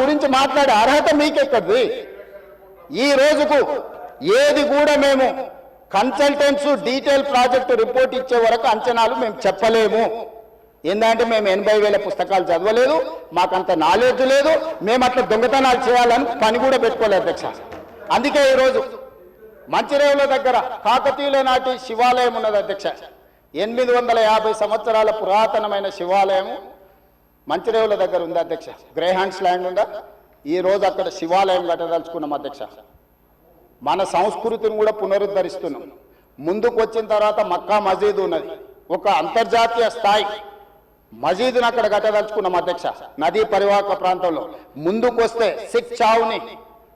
గురించి మాట్లాడే అర్హత మీకెక్కడిది? ఈ రోజుకు ఏది కూడా మేము కన్సల్టెంట్స్ డీటెయిల్ ప్రాజెక్ట్ రిపోర్ట్ ఇచ్చే వరకు అంచనాలు మేము చెప్పలేము. ఏంటంటే మేము ఎనభై వేల పుస్తకాలు చదవలేదు మాకంత నాలెడ్జ్ లేదు మేము అట్లా దొంగతనాలు చేయాలని పని కూడా పెట్టుకోలేదు అధ్యక్ష. అందుకే ఈరోజు మంచిరేవుల దగ్గర కాకతీయుల నాటి శివాలయం ఉన్నది అధ్యక్ష. ఎనిమిది వందల యాభై సంవత్సరాల పురాతనమైన శివాలయము. మంచిరేవుల దగ్గర ఉంది అధ్యక్ష. గ్రేహాండ్స్ ల్యాండ్ ఉందా? ఈ రోజు అక్కడ శివాలయం కట్టదలుచుకున్నాం అధ్యక్ష. మన సంస్కృతిని కూడా పునరుద్ధరిస్తున్నాం. ముందుకు వచ్చిన తర్వాత మక్కా మజీద్ ఉన్నది. ఒక అంతర్జాతీయ స్థాయి మజీద్ని అక్కడ కట్టదలుచుకున్నాం అధ్యక్ష. నదీ పరివాహక ప్రాంతంలో. ముందుకు వస్తే సిక్ చావుని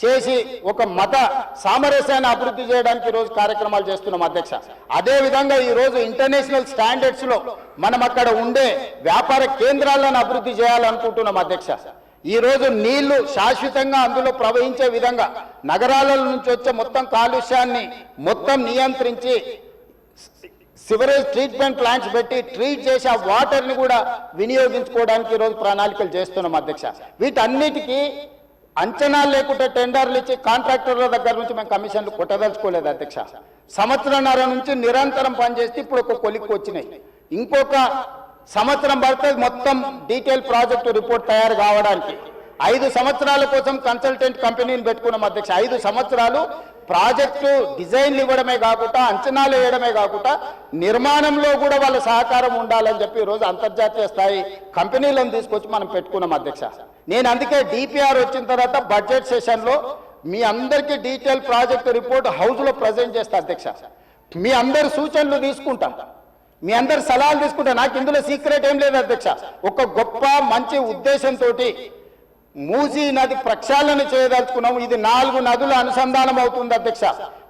చేసి ఒక మత సామరస్యాన్ని అభివృద్ధి చేయడానికి ఈరోజు కార్యక్రమాలు చేస్తున్నాం అధ్యక్ష. అదే విధంగా ఇంటర్నేషనల్ స్టాండర్డ్స్లో మనం అక్కడ ఉండే వ్యాపార కేంద్రాలను అభివృద్ధి చేయాలనుకుంటున్నాం అధ్యక్ష. ఈరోజు నీళ్ళు శాశ్వతంగా అందులో ప్రవహించే విధంగా నగరాల నుంచి వచ్చే మొత్తం కాలుష్యాన్ని మొత్తం నియంత్రించి సివరేజ్ ట్రీట్మెంట్ ప్లాంట్స్ పెట్టి ట్రీట్ చేసి ఆ వాటర్ని కూడా వినియోగించుకోవడానికి ఈరోజు ప్రణాళికలు చేస్తున్నాం అధ్యక్ష. వీటన్నిటికీ అంచనాలు లేకుండా టెండర్లు ఇచ్చి కాంట్రాక్టర్ల దగ్గర నుంచి మేము కమిషన్లు కొట్టదలుచుకోలేదు అధ్యక్ష. సంవత్సరంన్నర నుంచి నిరంతరం పనిచేస్తే ఇప్పుడు ఒక కొలిక్కి వచ్చినాయి. ఇంకొక సంవత్సరం పడుతుంది మొత్తం డీటెయిల్ ప్రాజెక్టు రిపోర్ట్ తయారు కావడానికి. ఐదు సంవత్సరాల కోసం కన్సల్టెంట్ కంపెనీని పెట్టుకున్నాం అధ్యక్ష. ఐదు సంవత్సరాలు ప్రాజెక్టు డిజైన్లు ఇవ్వడమే కాకుండా అంచనాలు వేయడమే కాకుండా నిర్మాణంలో కూడా వాళ్ళ సహకారం ఉండాలని చెప్పి ఈరోజు అంతర్జాతీయ స్థాయి కంపెనీలను తీసుకొచ్చి మనం పెట్టుకున్నాం అధ్యక్ష. నేను అందుకే డిపిఆర్ వచ్చిన తర్వాత బడ్జెట్ సెషన్లో మీ అందరికీ డీటెయిల్ ప్రాజెక్ట్ రిపోర్ట్ హౌస్లో ప్రజెంట్ చేస్తా అధ్యక్ష. మీ అందరి సూచనలు తీసుకుంటా. మీ అందరి సలహాలు తీసుకుంటా. నాకు ఇందులో సీక్రెట్ ఏం లేదు అధ్యక్ష. ఒక గొప్ప మంచి ఉద్దేశంతో మూసీ నది ప్రక్షాళన చేయదలుచుకున్నాము. ఇది నాలుగు నదుల అనుసంధానం అవుతుంది అధ్యక్ష.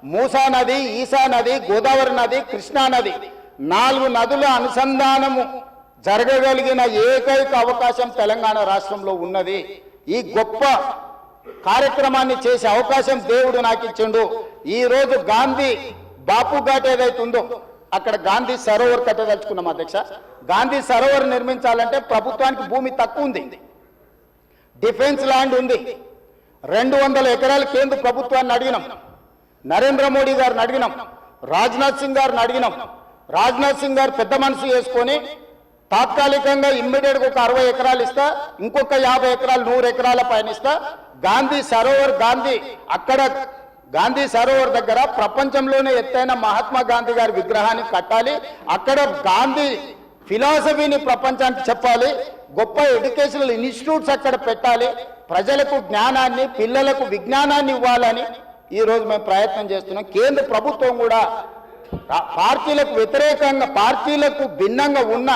మూసా నది ఈసా నది గోదావరి నది కృష్ణా నది నాలుగు నదుల అనుసంధానము జరగగలిగిన ఏకైక అవకాశం తెలంగాణ రాష్ట్రంలో ఉన్నది. ఈ గొప్ప కార్యక్రమాన్ని చేసే అవకాశం దేవుడు నాకు ఇచ్చిండు. ఈరోజు గాంధీ బాపు ఘాట్ ఏదైతే ఉందో అక్కడ గాంధీ సరోవర్ కట్టదలుచుకున్నాం అధ్యక్ష. గాంధీ సరోవర్ నిర్మించాలంటే ప్రభుత్వానికి భూమి తక్కువ ఉంది. డిఫెన్స్ ల్యాండ్ ఉంది. రెండు వందల ఎకరాల కేంద్ర ప్రభుత్వాన్ని అడిగినాం. నరేంద్ర మోడీ గారిని అడిగినాం. రాజ్నాథ్ సింగ్ గారిని అడిగినాం. రాజ్నాథ్ సింగ్ గారు పెద్ద మనసు చేసుకొని తాత్కాలికంగా ఇమ్మీడియట్గా ఒక అరవై ఎకరాలు ఇస్తా ఇంకొక యాభై ఎకరాలు నూరు ఎకరాల పైన ఇస్తా. గాంధీ సరోవర్ గాంధీ అక్కడ గాంధీ సరోవర్ దగ్గర ప్రపంచంలోనే ఎత్తైన మహాత్మా గాంధీ గారి విగ్రహాన్ని కట్టాలి. అక్కడ గాంధీ ఫిలాసఫీని ప్రపంచానికి చెప్పాలి. గొప్ప ఎడ్యుకేషనల్ ఇన్స్టిట్యూట్స్ అక్కడ పెట్టాలి. ప్రజలకు జ్ఞానాన్ని పిల్లలకు విజ్ఞానాన్ని ఇవ్వాలని ఈ రోజు మేము ప్రయత్నం చేస్తున్నాం. కేంద్ర ప్రభుత్వం కూడా పార్టీలకు వ్యతిరేకంగా పార్టీలకు భిన్నంగా ఉన్న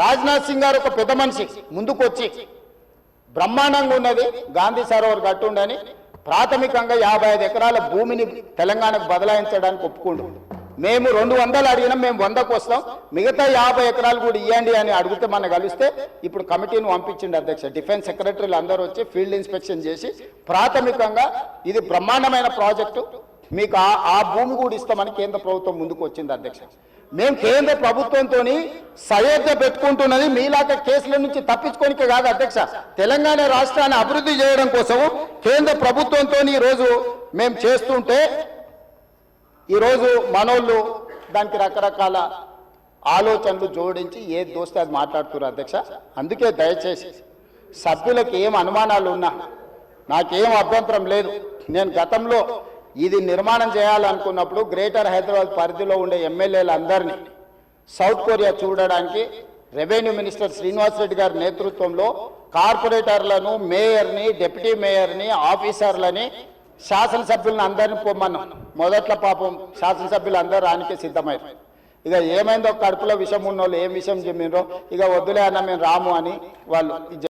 రాజ్నాథ్ సింగ్ గారు ఒక పెద్ద మనిషి ముందుకొచ్చి. బ్రహ్మాండంగా ఉన్నది గాంధీ సరోవర్ కట్టుండని ప్రాథమికంగా యాభై ఐదు ఎకరాల భూమిని తెలంగాణకు బదలాయించడానికి ఒప్పుకుండు. మేము రెండు వందలు అడిగినాం మేము వందకు వస్తాం. మిగతా యాభై ఎకరాలు కూడా ఇవ్వండి అని అడిగితే మన కలిస్తే ఇప్పుడు కమిటీని పంపించండి అధ్యక్ష. డిఫెన్స్ సెక్రటరీలు అందరూ వచ్చి ఫీల్డ్ ఇన్స్పెక్షన్ చేసి ప్రాథమికంగా ఇది బ్రహ్మాండమైన ప్రాజెక్టు. మీకు ఆ ఆ భూమి కూడా ఇస్తామని కేంద్ర ప్రభుత్వం ముందుకు వచ్చింది అధ్యక్ష. మేము కేంద్ర ప్రభుత్వంతో సయోధ్య పెట్టుకుంటున్నది మీలాక కేసుల నుంచి తప్పించుకోనికే కాదు అధ్యక్ష. తెలంగాణ రాష్ట్రాన్ని అభివృద్ధి చేయడం కోసం కేంద్ర ప్రభుత్వంతో ఈరోజు మేము చేస్తుంటే ఈరోజు మనోళ్ళు దానికి రకరకాల ఆలోచనలు జోడించి ఏ దోస్తే అది మాట్లాడుతున్నారు అధ్యక్ష. అందుకే దయచేసి సభ్యులకు ఏం అనుమానాలు ఉన్నా నాకేం అభ్యంతరం లేదు. నేను గతంలో ఇది నిర్మాణం చేయాలనుకున్నప్పుడు గ్రేటర్ హైదరాబాద్ పరిధిలో ఉండే ఎమ్మెల్యేలందరినీ సౌత్ కొరియా చూడడానికి రెవెన్యూ మినిస్టర్ శ్రీనివాస్ రెడ్డి గారి నేతృత్వంలో కార్పొరేటర్లను మేయర్ని డిప్యూటీ మేయర్ని ఆఫీసర్లని శాసనసభ్యులను అందరిని పొమ్మన్నాం. మొదట్లో పాపం శాసనసభ్యులు అందరూ రానికి సిద్ధమయ్యారు ఇక ఏమైందో కడుపులో విషం ఉన్న వాళ్ళు ఏం విషయం చెప్పినరో ఇక వద్దులే అన్న మేము రాము అని వాళ్ళు